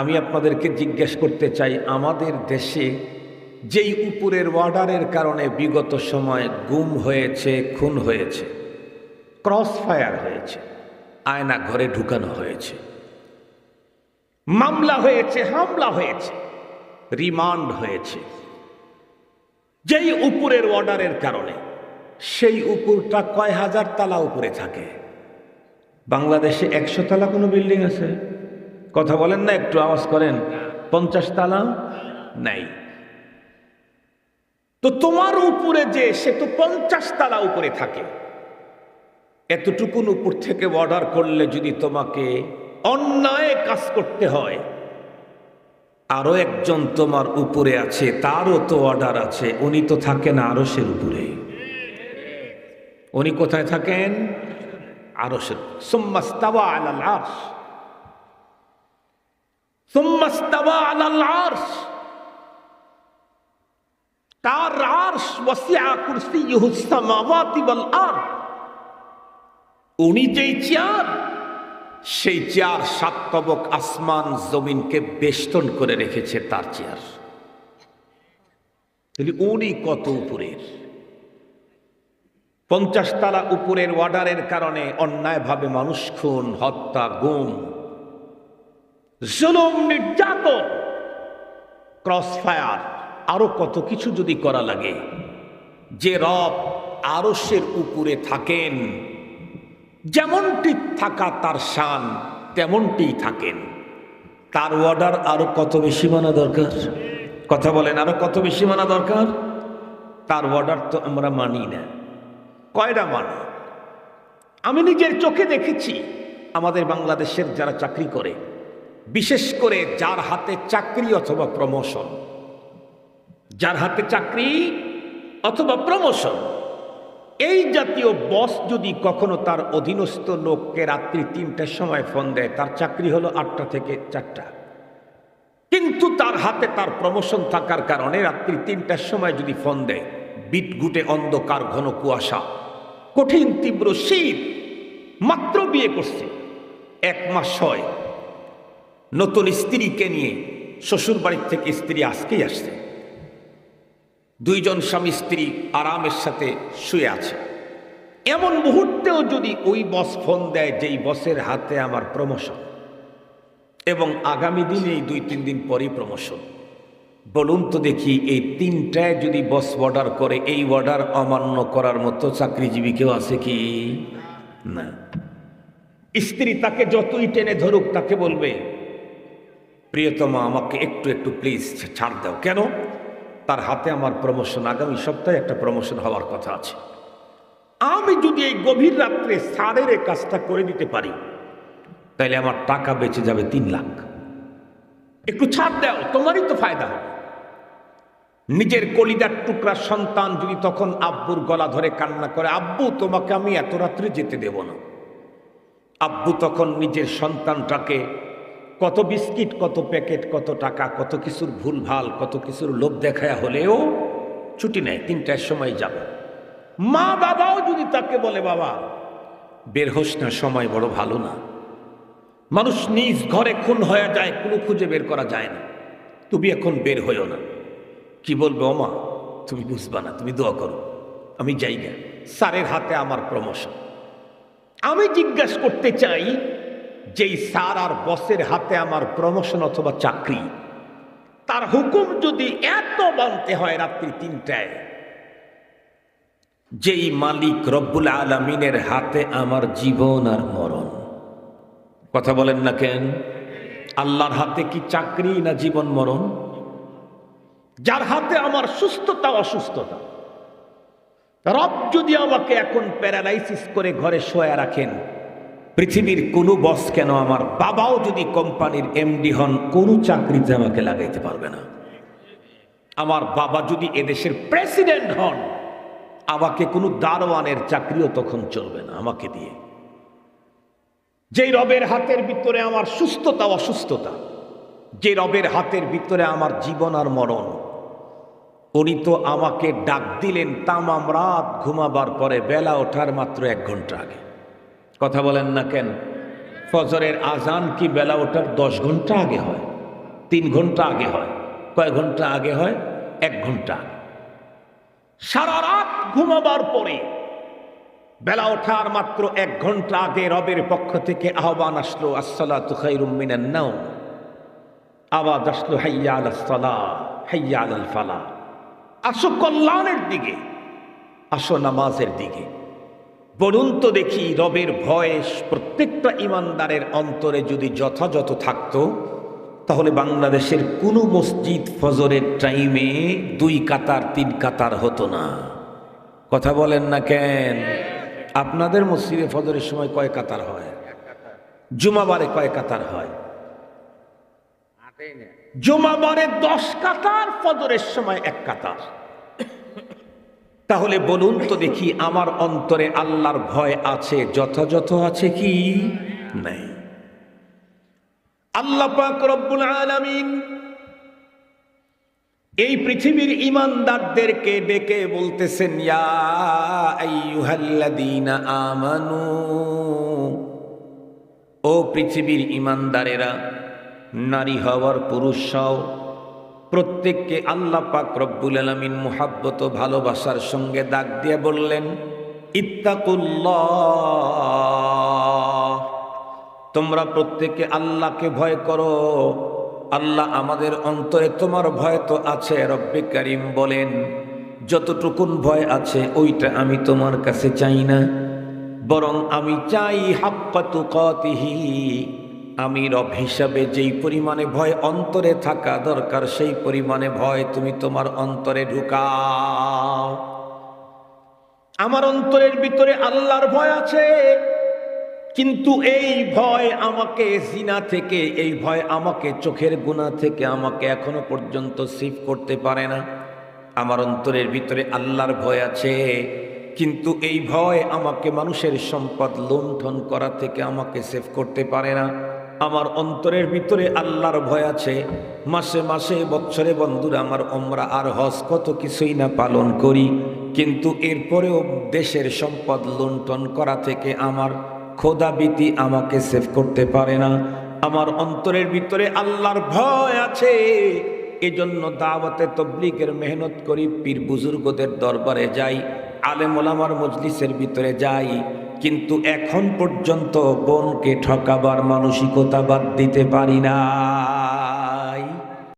আমি আপনাদেরকে জিজ্ঞেস করতে চাই, আমাদের দেশে যেই উপরের অর্ডারের কারণে বিগত সময় গুম হয়েছে, খুন হয়েছে ক্রস ফায়ার হয়েছে, আয়না ঘরে ঢুকানো হয়েছে, মামলা হয়েছে, হামলা হয়েছে রিমান্ড হয়েছে, যেই উপরের অর্ডারের কারণে সেই উপরটা কয় হাজার তালা উপরে থাকে? বাংলাদেশে একশো তালা কোনো বিল্ডিং আছে? কথা বলেন না, একটু আওয়াজ করেন। পঞ্চাশ তালা? নাই। তো তোমার উপরে যে, সে তো পঞ্চাশ তালা উপরে থাকে। এতটুকুন উপর থেকে অর্ডার করলে যদি তোমাকে অন্যায় কাজ করতে হয়, আরও একজন তোমার উপরে আছে, তারও তো অর্ডার আছে, উনি তো থাকেন আরসের উপরে। উনি কোথায় থাকেন? আরসের সুম্মাস্তাওয়া আলাল আরশ। তার আরশ আরদ। উনি যেই চেয়ার, সেই চেয়ার সাতবক আসমান জমিনকে বেষ্টন করে রেখেছে তার চেয়ার। তাহলে উনি কত উপরের? পঞ্চাশ তালা উপরের অর্ডারের কারণে অন্যায়ভাবে মানুষ খুন, হত্যা, গুম জুলুম, নির্যাতন ক্রস ফায়ার আরও কত কিছু যদি করা লাগে। যে রব আরসের উপরে থাকেন, যেমনটি থাকা তার শান তেমনটি থাকেন। তার অর্ডার আরও কত বেশি মানা দরকার? কথা বলেন, আরও কত বেশি মানা দরকার? তার অর্ডার তো আমরা মানি না। কয়টা মানি? আমি নিজের চোখে দেখেছি, আমাদের বাংলাদেশের যারা চাকরি করে বিশেষ করে যার হাতে চাকরি অথবা প্রমোশন যার হাতে চাকরি অথবা প্রমোশন এই জাতীয় বস যদি কখনো তার অধীনস্থ লোককে রাত্রি তিনটার সময় ফোন দেয়, তার চাকরি হলো আটটা থেকে চারটা। কিন্তু তার হাতে তার প্রমোশন থাকার কারণে রাত্রি তিনটার সময় যদি ফোন দেয় বিটগুটে অন্ধকার, ঘন কুয়াশা, কঠিন তীব্র শীত, মাত্র বিয়ে করছে। এক মাস হয় নতুন স্ত্রীকে নিয়ে শ্বশুর বাড়ির থেকে স্ত্রী আজকেই আসছে। দুইজন স্বামী স্ত্রী আরামের সাথে শুয়ে আছে। এমন মুহূর্তেও যদি ওই বস ফোন দেয়, যেই বসের হাতে আমার প্রমোশন এবং আগামী দিনে এই দুই তিন দিন পরই প্রমোশন বলুন তো দেখি, এই তিনটায় যদি বস অর্ডার করে, এই অর্ডার অমান্য করার মতো চাকরিজীবী কেউ আছে কি? না। স্ত্রী তাকে যতই টেনে ধরুক, তাকে বলবে প্রিয়তমা, আমাকে একটু একটু প্লিজ ছাড় দাও। কেন? তার হাতে আমার প্রমোশন আগামী সপ্তাহে একটা প্রমোশন হওয়ার কথা আছে। আমি যদি এই গভীর রাত্রে সারের কাজটা করে দিতে পারি, তাহলে আমার টাকা বেঁচে যাবে তিন লাখ। একটু ছাড় দাও, তোমারই তো ফায়দা হবে। নিজের কলিদার টুকরা সন্তান যদি তখন আব্বুর গলা ধরে কান্না করে, আব্বু, তোমাকে আমি এত রাত্রে যেতে দেব না। আব্বু তখন নিজের সন্তানটাকে কত বিস্কিট, কত প্যাকেট, কত টাকা, কত কিছুর ভুলভাল, কত কিছুর লোভ দেখায়া হলেও ছুটি নেয়, তিনটার সময় যাবে। মা বাবাও যদি তাকে বলে, বাবা, বের হোস না, সময় বড় ভালো না। মানুষ নিজ ঘরে খুন হয়ে যায়, কোনো খুঁজে বের করা যায় না। তুমি এখন বের হইও না। কি বলবে, ওমা, তুমি বুঝবা না, তুমি দোয়া করো, আমি যাই গে স্যারের হাতে আমার প্রমোশন। আমি জিজ্ঞাসা করতে চাই যেই স্যার আর বসের হাতে আমার প্রমোশন অথবা চাকরি, তার হুকুম যদি এত মানতে হয় রাত্রি তিনটায়, যেই মালিক রব্বুল আলমিনের হাতে আমার জীবন আর মরণ। কথা বলেন না কেন? আল্লাহর হাতে কি চাকরি না জীবন মরণ? যার হাতে আমার সুস্থতা, অসুস্থতা। রব যদি আমাকে এখন প্যারালাইসিস করে ঘরে শোয়া রাখেন পৃথিবীর কোনো বস কেন আমার বাবাও যদি কোম্পানির এমডি হন, কোনো চাকরিতে আমাকে লাগাইতে পারবে না। আমার বাবা যদি এদেশের প্রেসিডেন্ট হন, আমাকে কোনো দারোয়ানের চাকরিও তখন চলবে না আমাকে দিয়ে। যেই রবের হাতের ভিতরে আমার সুস্থতা, অসুস্থতা যে রবের হাতের ভিতরে আমার জীবন আর মরণ, উনি তো আমাকে ডাক দিলেন তামাম রাত ঘুমাবার পরে বেলা ওঠার মাত্র এক ঘণ্টা আগে। কথা বলেন না কেন? ফজরের আজান কি বেলা ওঠার দশ ঘণ্টা আগে হয়? তিন ঘণ্টা আগে হয়? কয় ঘণ্টা আগে হয়? এক ঘণ্টা আগে। সারা রাত ঘুমাবার পরে বেলা ওঠার মাত্র এক ঘণ্টা আগে রবের পক্ষ থেকে আহ্বান আসলো আসসালা তুখাইরুম মিনান নাও আওয়াজ আসলো, হাইয়া আল সালা আল ফালা। আসো কল্যাণের দিকে, আসো নামাজের দিকে। বলুন তো দেখি রবের ভয়েস প্রত্যেকটা ইমানদারের অন্তরে যদি যথাযথ থাকতো তাহলে বাংলাদেশের কোনো মসজিদ ফজরের টাইমে দুই কাতার তিন কাতার হতো না। কথা বলেন না কেন? আপনাদের মসজিদে ফজরের সময় কয় কাতার হয়? জুমাবারে কয় কাতার হয়? জুমাবারে দশ কাতার ফজরের সময় এক কাতার। তাহলে বলুন তো দেখি আমার অন্তরে আল্লাহর ভয় আছে, যথাযথ আছে কি? নাই। আল্লাহ পাক রব্বুল আলামিন এই পৃথিবীর ইমানদারদেরকে ডেকে বলতেছেন আমানু, ও পৃথিবীর ইমানদারেরা নারী হওয়ার পুরুষ হও প্রত্যেককে আল্লাহ পাক রব্বুল আলামিন মুহাব্বত ভালোবাসার সঙ্গে দাগ দিয়ে বললেন, ইত্তাকুল্লাহ। তোমরা প্রত্যেকে আল্লাহকে ভয় করো। আল্লাহ আমাদের অন্তরে তোমার ভয় তো আছে, রব্বে করিম বলেন, যতটুকুন ভয় আছে, ওইটা আমি তোমার কাছে চাই না। বরং আমি চাই হাক্কাতু কতিহি আমি রব হিসাবে যেই পরিমাণে ভয় অন্তরে থাকা দরকার, সেই পরিমাণে ভয় তুমি তোমার অন্তরে ঢুকাও। আমার অন্তরের ভিতরে আল্লাহর ভয় আছে, কিন্তু এই ভয় আমাকে জিনা থেকে, এই ভয় আমাকে চোখের গুণা থেকে আমাকে এখনও পর্যন্ত সেভ করতে পারে না। আমার অন্তরের ভিতরে আল্লাহর ভয় আছে, কিন্তু এই ভয় আমাকে মানুষের সম্পদ লুণ্ঠন করা থেকে আমাকে সেভ করতে পারে না। আমার অন্তরের ভিতরে আল্লাহর ভয় আছে। মাসে মাসে, বছরে বন্ধুরা, আমার ওমরা আর হজ কত কিছুই না পালন করি। কিন্তু এরপরেও দেশের সম্পদ লুণ্ঠন করা থেকে আমার খোদাবিতি আমাকে সেভ করতে পারে না। আমার অন্তরের ভিতরে আল্লাহর ভয় আছে। এজন্য দাওয়াতে তবলিগের মেহনত করি, পীর বুজুর্গদের দরবারে যাই আলেম ওলামার মজলিসের ভিতরে যাই। কিন্তু এখন পর্যন্ত বোনকে ঠকাবার মানসিকতা বাদ দিতে পারি না।